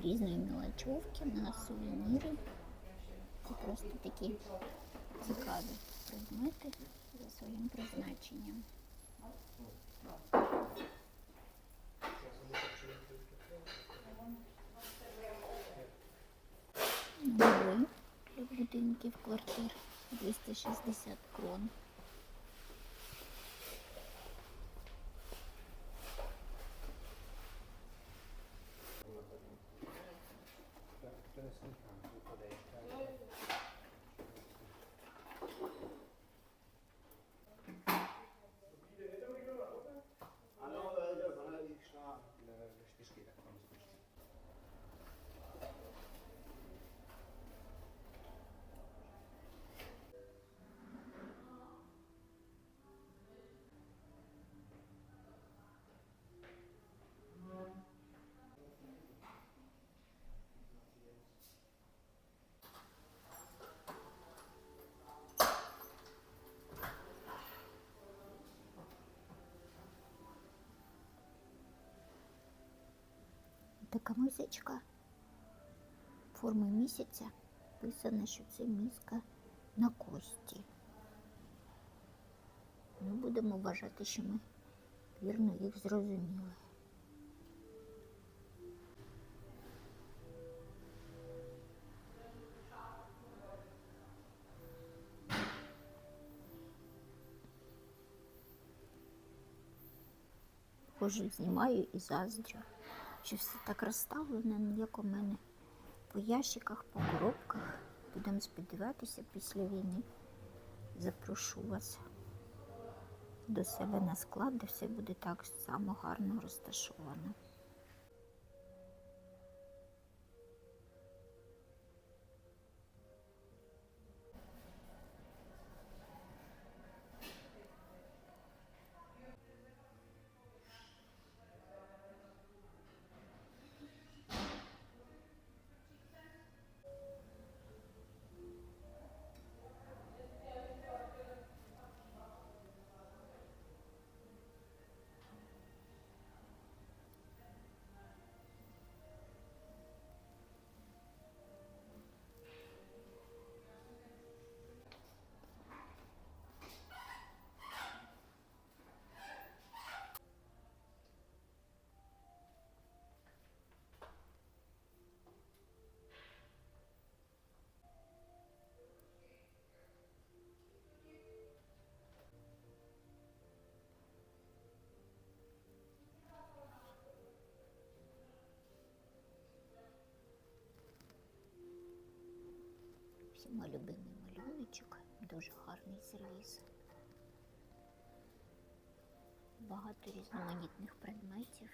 різної мілочовки на сувеніри. Це просто такі цікаві предмети за своїм призначенням. Новий для будинків квартир 260 крон. Така мисочка форми місяця писано, що це мізка на кості. Ми будемо вважати, що ми вірно їх зрозуміли. Хожу, знімаю і заздрю, що все так розставлено, як у мене по ящиках, по коробках. Будемо сподіватися, після війни запрошу вас до себе на склад, де все буде так само гарно розташовано. Всіма любимий малюночок, дуже гарний сервіс. Багато різноманітних предметів.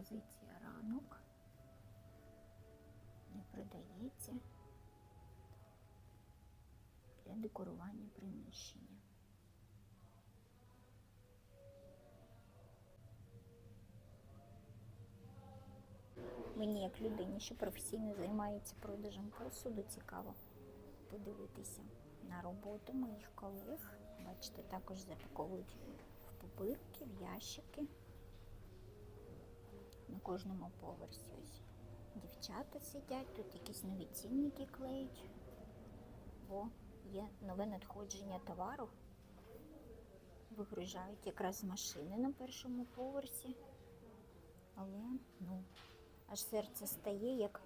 Експозиція ранок. Не продається для декорування приміщення. Мені, як людині, що професійно займається продажем посуду, цікаво подивитися на роботу моїх колег. Бачите, також запаковують в пупирки, в ящики. Кожному поверсі ось дівчата сидять, тут якісь нові цінники клеють, бо є нове надходження товару. Вигружають якраз машини на першому поверсі. Але ну, аж серце стає, як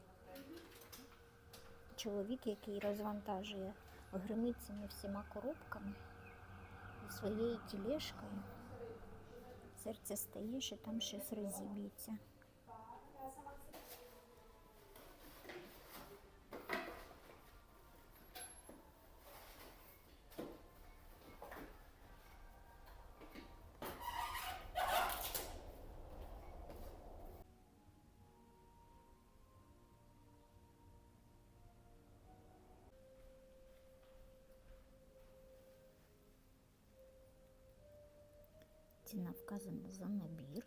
чоловік, який розвантажує, гримить цими всіма коробками зі своєю тілешкою. Серце стає, що там щось розіб'ється. Ціна вказана за набір.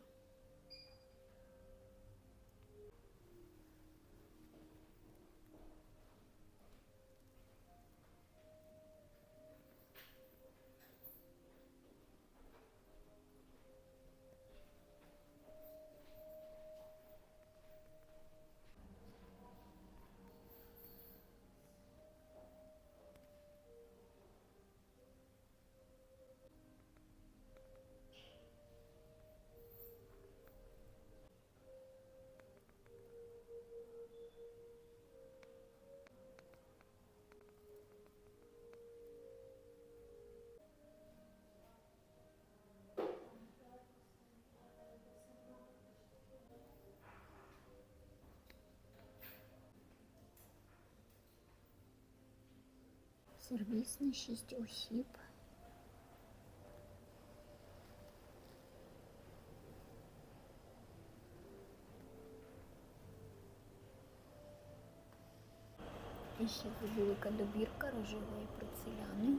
Сервіс на 6 осіб. І ще велика добірка рожевої порцеляни.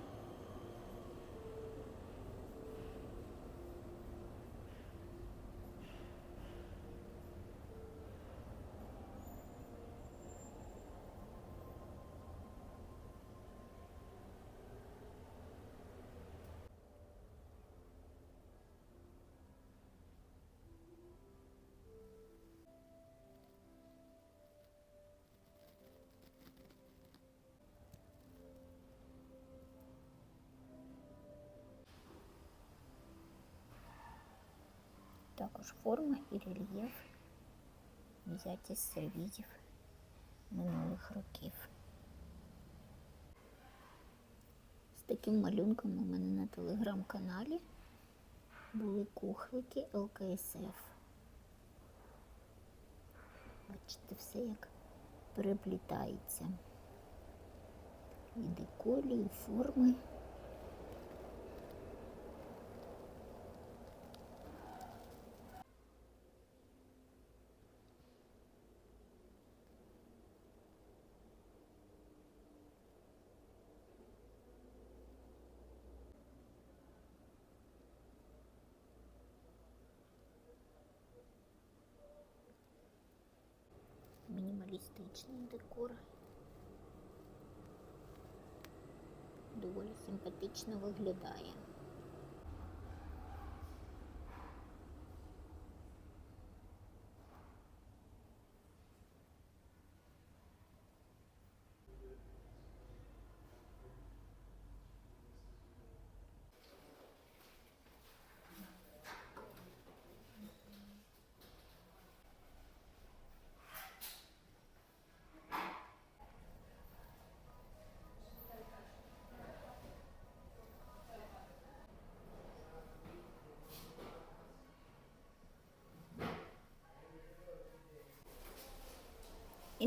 Також форма і рельєф взяті з сервізів минулих років. З таким малюнком у мене на телеграм-каналі були кухлики ЛКСФ. Бачите, все як переплітається. І деколі, і форми. Мінімалістичний декор. Доволі симпатично виглядає.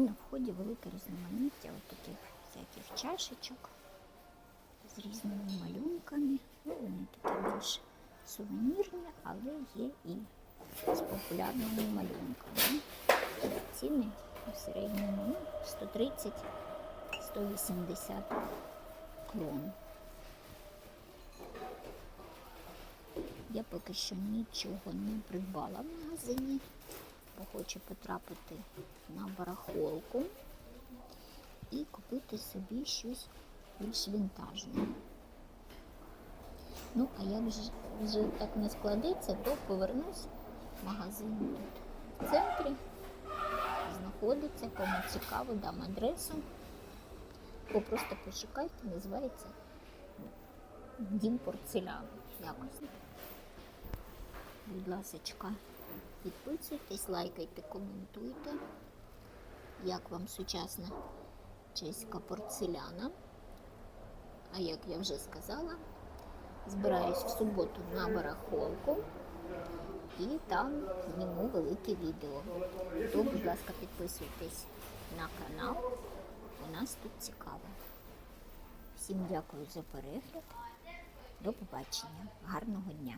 І на вході велике різноманіття от таких всяких чашечок з різними малюнками. Ну, вони такі більш сувенірні, але є і з популярними малюнками. Ціни в середньому ну, 130-180 крон. Я поки що нічого не придбала в магазині, бо хочу потрапити на барахолку і купити собі щось більш вінтажне. Ну, а як вже, вже так не складеться, то повернусь в магазин тут в центрі. Знаходиться, кому цікаво, дам адресу. Або просто пошукайте, називається Дім порцеляни. Якось. Будь ласочка, підписуйтесь, лайкайте, коментуйте. Як вам сучасна чеська порцеляна? А як я вже сказала, збираюсь в суботу на барахолку і там зніму велике відео. То, будь ласка, підписуйтесь на канал. У нас тут цікаво. Всім дякую за перегляд. До побачення. Гарного дня!